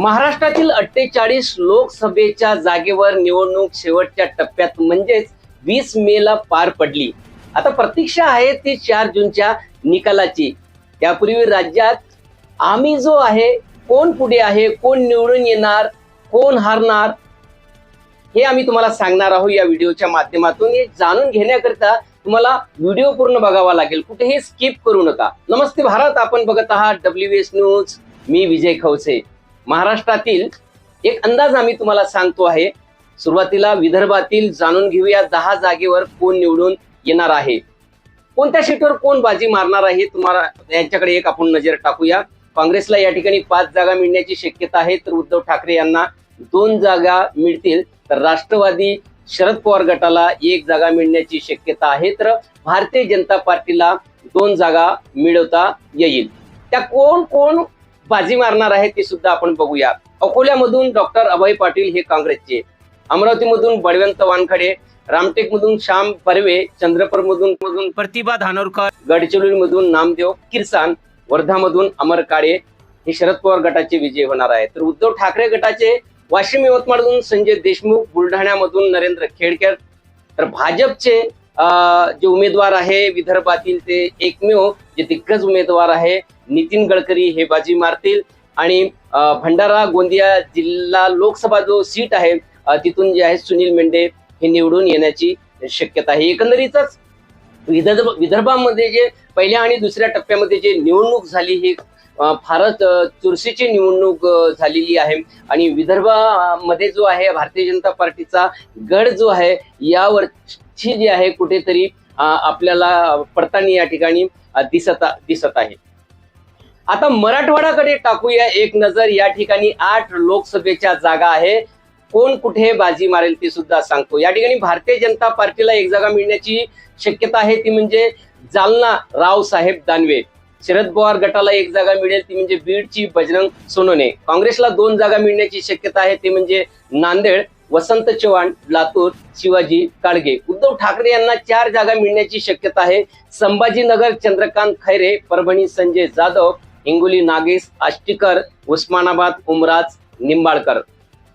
महाराष्ट्रातील अठ्ठेचाळीस लोकसभेच्या जागेवर निवडणूक शेवटच्या टप्प्यात म्हणजेच वीस मे ला पार पडली. आता प्रतीक्षा आहे ती चार जूनच्या निकालाची. त्यापूर्वी राज्यात आम्ही जो आहे कोण पुढे आहे कोण निवडून येणार कोण हारणार हे आम्ही तुम्हाला सांगणार आहोत या व्हिडिओच्या माध्यमातून. हे जाणून घेण्याकरिता तुम्हाला व्हिडिओ पूर्ण बघावा लागेल. कुठेही स्किप करू नका. नमस्ते भारत आपण बघत आहात डब्ल्यू एस न्यूज मी विजय खवसे. महाराष्ट्रातील एक अंदाज आम्ही तुम्हाला सांगतो आहे. सुरुवातीला विदर्भातील जाणून घेऊया दहा जागेवर कोण निवडून येणार आहे. कोणत्या सीटवर कोण बाजी मारणार आहे तुम्हाला यांच्याकडे एक आपण नजर टाकूया. काँग्रेसला या ठिकाणी पाच जागा मिळण्याची शक्यता आहे. तर उद्धव ठाकरे यांना दोन जागा मिळतील. तर राष्ट्रवादी शरद पवार गटाला एक जागा मिळण्याची शक्यता आहे. तर भारतीय जनता पार्टीला दोन जागा मिळवता येईल. त्या कोण कोण बाजी मारणार आहे ते सुद्धा आपण बघूया. अकोल्यामधून डॉक्टर अभय पाटील हे काँग्रेसचे. अमरावतीमधून बळवंत वानखडे रामटेकमधून श्याम परवे चंद्रपूरमधून मधून प्रतिभा धानोरकर गडचिरोलीमधून नामदेव किरसान वर्धामधून अमर काळे हे शरद पवार गटाचे विजय होणार आहे तर उद्धव ठाकरे गटाचे वाशिम यवतमाळमधून संजय देशमुख बुलढाण्यामधून नरेंद्र खेडकर. तर भाजपचे जे उमेदवार आहे विदर्भातील ते एकमेव जे दिग्गज उमेदवार आहे नितीन गडकरी हे बाजी मारतील. आणि भंडारा गोंदिया जिल्हा लोकसभा जो सीट आहे तिथून जे आहे सुनील मेंढे हे निवडून येण्याची शक्यता आहे. एकंदरीतच विदर्भ विदर्भामध्ये जे पहिल्या आणि दुसऱ्या टप्प्यामध्ये जे निवडणूक झाली ही फारच चुरशीची निवडणूक झालेली आहे. आणि विदर्भामध्ये जो आहे भारतीय जनता पार्टीचा गड जो आहे यावर इच्छी जी आहे कुठेतरी आपल्याला पडताना या ठिकाणी दिसत दिसत आहे. आता मराठवाड्याकडे टाकूया एक नजर. या ठिकाणी आठ लोकसभेच्या जागा आहे. कोण कुठे बाजी मारेल ते सुद्धा सांगतो. या ठिकाणी भारतीय जनता पार्टीला एक जागा मिळण्याची शक्यता आहे. ती म्हणजे जालना रावसाहेब दानवे. शरद पवार गटाला एक जागा मिळेल. ती म्हणजे बीडची बजरंग सोनोने. काँग्रेसला दोन जागा मिळण्याची शक्यता आहे. ते म्हणजे नांदेड. वसंत चव्हाण लातूर शिवाजी काळगे. उद्धव ठाकरे यांना चार जागा मिळण्याची शक्यता आहे. संभाजीनगर चंद्रकांत खैरे परभणी संजय जाधव हिंगोली नागेश आष्टीकर उस्मानाबाद उमराज निंबाळकर.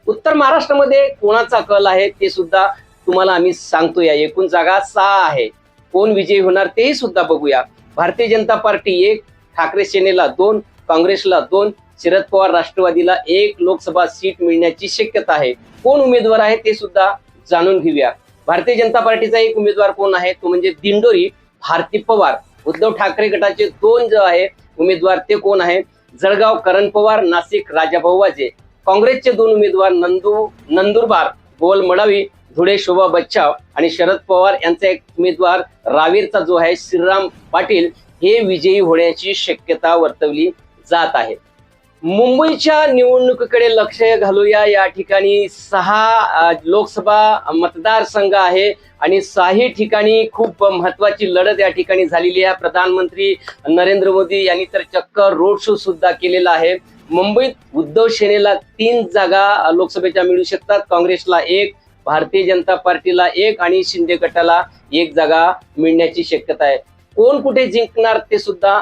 उत्तर महाराष्ट्रामध्ये कोणाचा कल आहे ते सुद्धा तुम्हाला आम्ही सांगतो या एकूण जागा सहा आहे. कोण विजयी होणार तेही सुद्धा बघूया. भारतीय जनता पार्टी एक ठाकरे सेनेला दोन काँग्रेसला दोन शरद पवार राष्ट्रवादीला एक लोकसभा सीट मिळण्याची शक्यता आहे. कोण उमेदवार आहे ते सुद्धा जाणून घेऊया. भारतीय जनता पार्टीचा एक उमेदवार कोण आहे तो म्हणजे दिंडोरी भारती पवार. उद्धव ठाकरे गटाचे दोन जो आहे उमेदवार ते कोण आहे? जळगाव करण पवार नाशिक राजाभाऊ वाजे. काँग्रेसचे दोन उमेदवार नंदू नंदुरबार बोल मडावी धुळे शोभा बच्चाव आणि शरद पवार यांचा एक उमेदवार रावेरचा जो आहे श्रीराम पाटील हे विजयी होण्याची शक्यता वर्तवली जात आहे. मुंबईच्या निवडणुकीकडे लक्ष घालूया. या ठिकाणी सहा लोकसभा मतदारसंघ आहे आणि साही ठिकाणी खूप महत्वाची लढत या ठिकाणी झालेली आहे. प्रधानमंत्री नरेंद्र मोदी यांनी तर चक्क रोड शो सुद्धा केलेला आहे. मुंबईत उद्धव सेनेला तीन जागा लोकसभेच्या मिळू शकतात. काँग्रेसला एक भारतीय जनता पार्टीला एक आणि शिंदे गटाला एक जागा मिळण्याची शक्यता आहे. कोण कुठे जिंकणार ते सुद्धा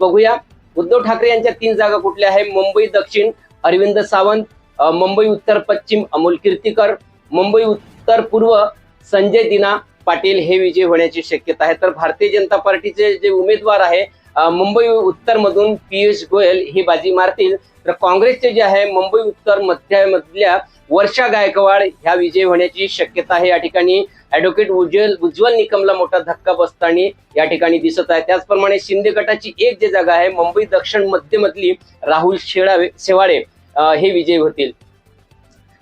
बघूया. उद्धव ठाकरे यांच्या तीन जागा कुठल्या आहे? मुंबई दक्षिण अरविंद सावंत मुंबई उत्तर पश्चिम अमोल कीर्तीकर. मुंबई उत्तर पूर्व संजय दिना पाटील हे विजय होण्याची शक्यता आहे. तर भारतीय जनता पार्टीचे जे उमेदवार आहे मुंबई उत्तरमधून पियुष गोयल ही बाजी मारतील. तर काँग्रेसचे जे आहे मुंबई उत्तर मध्यामधल्या वर्षा गायकवाड ह्या विजय होण्याची शक्यता आहे. या ठिकाणी ऍडव्होकेट उज्ज्वल उज्ज्वल निकमला मोठा धक्का बसताना या ठिकाणी दिसत आहे. त्याचप्रमाणे शिंदे गटाची एक जी जागा आहे मुंबई दक्षिण मध्यमधली राहुल शेळावे शेवाळे हे विजयी होतील.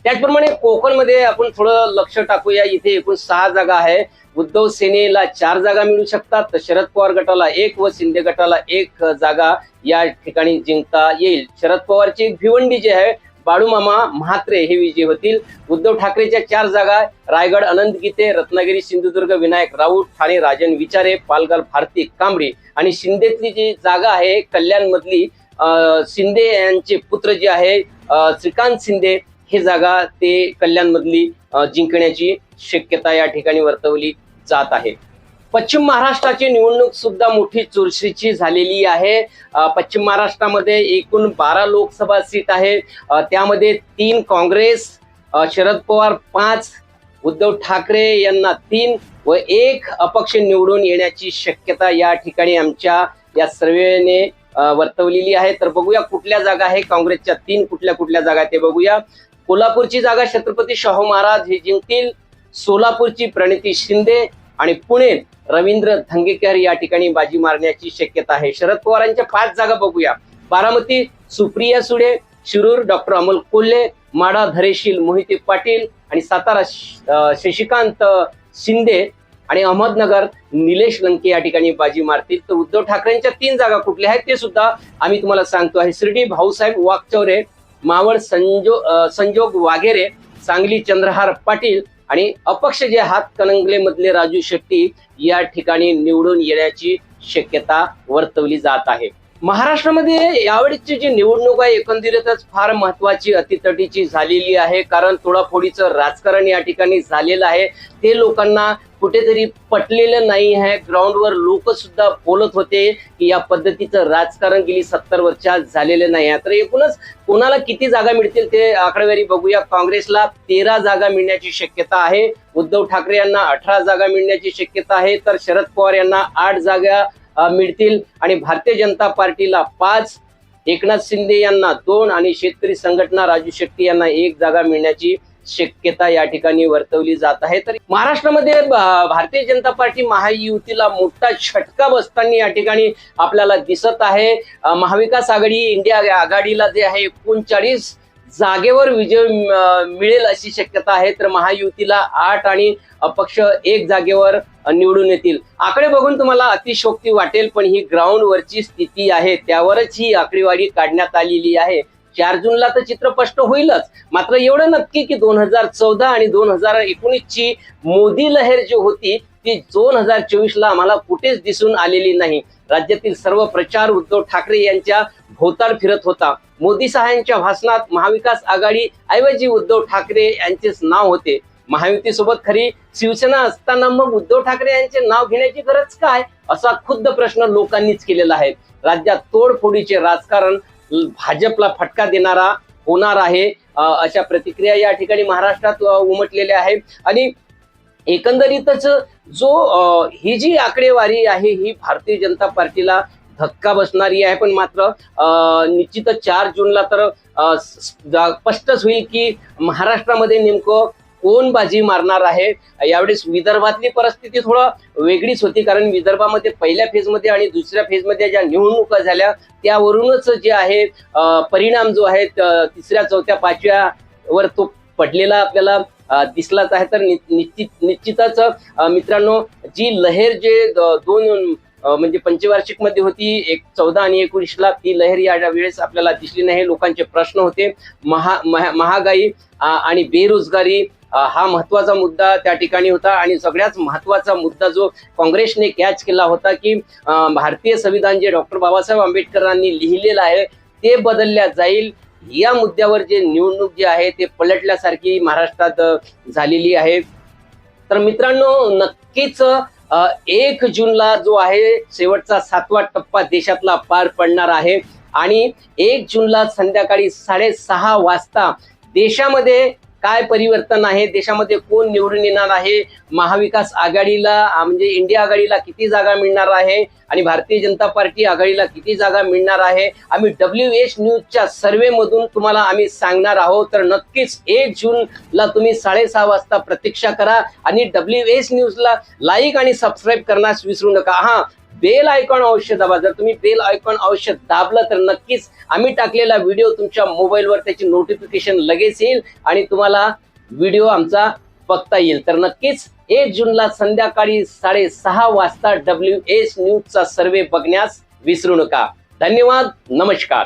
त्याचप्रमाणे कोकणमध्ये आपण थोडं लक्ष टाकूया. इथे एकूण सहा जागा आहे. उद्धव सेनेला चार जागा मिळू शकतात. तर शरद पवार गटाला एक व शिंदे गटाला एक जागा या ठिकाणी जिंकता येईल. शरद पवारची भिवंडी जी आहे बाळूमामा म्हात्रे हे विजयी होतील. उद्धव ठाकरेच्या चार जागा रायगड अनंत गीते रत्नागिरी सिंधुदुर्ग विनायक राऊत ठाणे राजन विचारे पालघर भारती कांबळे आणि शिंदेतली जी जागा आहे कल्याणमधली शिंदे यांचे पुत्र जे आहे श्रीकांत शिंदे हे जागा ते कल्याणमधली जिंकण्याची शक्यता या ठिकाणी वर्तवली जात आहे. पश्चिम महाराष्ट्राची निवडणूक सुद्धा मोठी चुरशीची झालेली आहे. पश्चिम महाराष्ट्रामध्ये एकूण बारा लोकसभा सीट आहे त्यामध्ये तीन काँग्रेस शरद पवार पाच उद्धव ठाकरे यांना तीन व एक अपक्ष निवडून येण्याची शक्यता या ठिकाणी आमच्या या सर्वेने वर्तवलेली आहे. तर बघूया कुठल्या जागा आहे. काँग्रेसच्या तीन कुठल्या कुठल्या जागा आहे ते बघूया. कोल्हापूरची जागा छत्रपती शाहू महाराज हे जिंकतील. सोलापूरची प्रणिती शिंदे. आणि पुणे रवींद्र धंगेकर या ठिकाणी बाजी मारण्याची शक्यता आहे. शरद पवारांच्या पाच जागा बघूया. बारामती सुप्रिया सुडे शिरूर डॉक्टर अमोल कोल्हे माडा धरेशील मोहिते पाटील आणि सातारा श- शशिकांत शिंदे आणि अहमदनगर निलेश लंके या ठिकाणी बाजी मारतील. तर उद्धव ठाकरेंच्या तीन जागा कुठल्या आहेत ते सुद्धा आम्ही तुम्हाला सांगतो आहे. शिर्डी भाऊसाहेब वागचौरे मावळ संजो संजोग वाघेरे सांगली चंद्रहार पाटील आणि अपक्ष जे हातकणंगले मधले राजू शेट्टी या ठिकाणी निवडून येण्याची शक्यता वर्तवली जात आहे. महाराष्ट्रामध्ये यावेळीची जी निवडणूक आहे एकंदरीतच फार महत्वाची अतितटीची झालेली आहे. कारण तोडाफोडीचं राजकारण या ठिकाणी झालेलं आहे. ते लोकांना कुठेतरी पटलेलं नाही आहे. ग्राउंडवर लोक सुद्धा बोलत होते की या पद्धतीचं राजकारण गेली सत्तर वर्षात झालेलं नाही आहे. तर एकूणच कोणाला किती जागा मिळतील ते आकडेवारी बघूया. काँग्रेसला तेरा जागा मिळण्याची शक्यता आहे. उद्धव ठाकरे यांना अठरा जागा मिळण्याची शक्यता आहे. तर शरद पवार यांना आठ जागा मिळतील. आणि भारतीय जनता पार्टीला पाच एकनाथ शिंदे यांना दोन आणि शेतकरी संघटना राजू शेट्टी यांना एक जागा मिळण्याची शक्यता या ठिकाणी वर्तवली जात आहे. तर महाराष्ट्रामध्ये भारतीय जनता पार्टी महायुतीला मोठा छटका बसताना या ठिकाणी आपल्याला दिसत आहे. महाविकास आघाडी इंडिया आघाडीला जे आहे एकोणचाळीस जागेवर विजय मिळेल अशी शक्यता आहे तर महायुतीला आठ आणि अपक्ष एक जागेवर निवडून येतील. आकडे बघून तुम्हाला अतिशोक्ती वाटेल पण ही ग्राउंडवरची स्थिती आहे. त्यावरच ही आकडेवारी काढण्यात आलेली आहे. चार जूनला तर चित्र स्पष्ट होईलच. मात्र एवढं नक्की की दोन हजार चौदा आणि दोन हजार एकोणीसची मोदी लहर जी होती ती दोन हजार चोवीसला आम्हाला कुठेच दिसून आलेली नाही. राज्यातील सर्व प्रचार उद्धव ठाकरे यांच्या भोवताळ फिरत होता. मोदी सहायांच्या भाषणात महाविकास आघाडी ऐवजी उद्धव ठाकरे यांचेच नाव होते. महायुतीसोबत खरी शिवसेना असताना मग उद्धव ठाकरे यांचे नाव घेण्याची गरज काय? असा खुद्द प्रश्न लोकांनीच केलेला आहे. राज्यात तोडफोडीचे राजकारण भाजपला फटका देणारा होणार आहे. अशा प्रतिक्रिया या ठिकाणी महाराष्ट्रात उमटलेल्या आहे आणि एकंदरीतच जो ही जी आकडेवारी आहे ही भारतीय जनता पार्टीला धक्का बसणारी आहे पण मात्र निश्चित निश्चितच चार जूनला तर स्पष्टच होईल की महाराष्ट्रामध्ये नेमकं कोण बाजी मारणार आहे. यावेळेस विदर्भातली परिस्थिती थोडं वेगळीच होती कारण विदर्भामध्ये पहिल्या फेजमध्ये आणि दुसऱ्या फेजमध्ये ज्या निवडणुका झाल्या त्यावरूनच जे आहे परिणाम जो आहे तिसऱ्या चौथ्या पाचव्या वर तो पडलेला आपल्याला दिसलाच आहे. तर नि- निश्चित निश्चितच मित्रांनो जी लहेर जे दोन म्हणजे पंचवार्षिकमध्ये होती एक चौदा आणि एकोणीसला ती लहर या वेळेस आपल्याला दिसली नाही लोकांचे प्रश्न होते. महा महा- महागाई आणि बेरोजगारी हा महत्त्वाचा मुद्दा त्या ठिकाणी होता. आणि सगळ्यात महत्त्वाचा मुद्दा जो काँग्रेसने कॅच केला होता की भारतीय संविधान जे डॉक्टर बाबासाहेब आंबेडकरांनी लिहिलेलं आहे ते बदलल्या जाईल. या मुद्द्यावर जे निवडणूक जी आहे ते पलटल्यासारखी महाराष्ट्रात झालेली आहे. तर मित्रांनो नक्कीच एक जूनला जो आहे शेवटचा सातवा टप्पा देशातला पार पडणार आहे. आणि एक जूनला संध्याकाळी साडेसहा वाजता देशामध्ये काय परिवर्तन आहे? देशामध्ये कोण निवडून येणार आहे? महाविकास आघाडीला म्हणजे इंडिया आघाडीला किती जागा मिळणार आहे? आणि भारतीय जनता पार्टी आघाडीला किती जागा मिळणार आहे? आम्ही डब्ल्यू एच न्यूजच्या सर्वेमधून तुम्हाला आम्ही सांगणार आहोत. तर नक्कीच एक जूनला तुम्ही साडेसहा वाजता प्रतीक्षा करा आणि डब्ल्यू एच न्यूजला लाईक आणि सबस्क्राईब करण्यास विसरू नका. हां बेल आयकॉन अवश्य दाबा. जर तुम्ही बेल आयकॉन अवश्य दाबलं तर नक्कीच आम्ही टाकलेला व्हिडिओ तुमच्या मोबाईलवर त्याची नोटिफिकेशन लगेच येईल आणि तुम्हाला व्हिडिओ आमचा बघता येईल. तर नक्कीच एक जूनला संध्याकाळी साडेसहा वाजता डब्ल्यू एस न्यूजचा सर्वे बघण्यास विसरू नका. धन्यवाद. नमस्कार.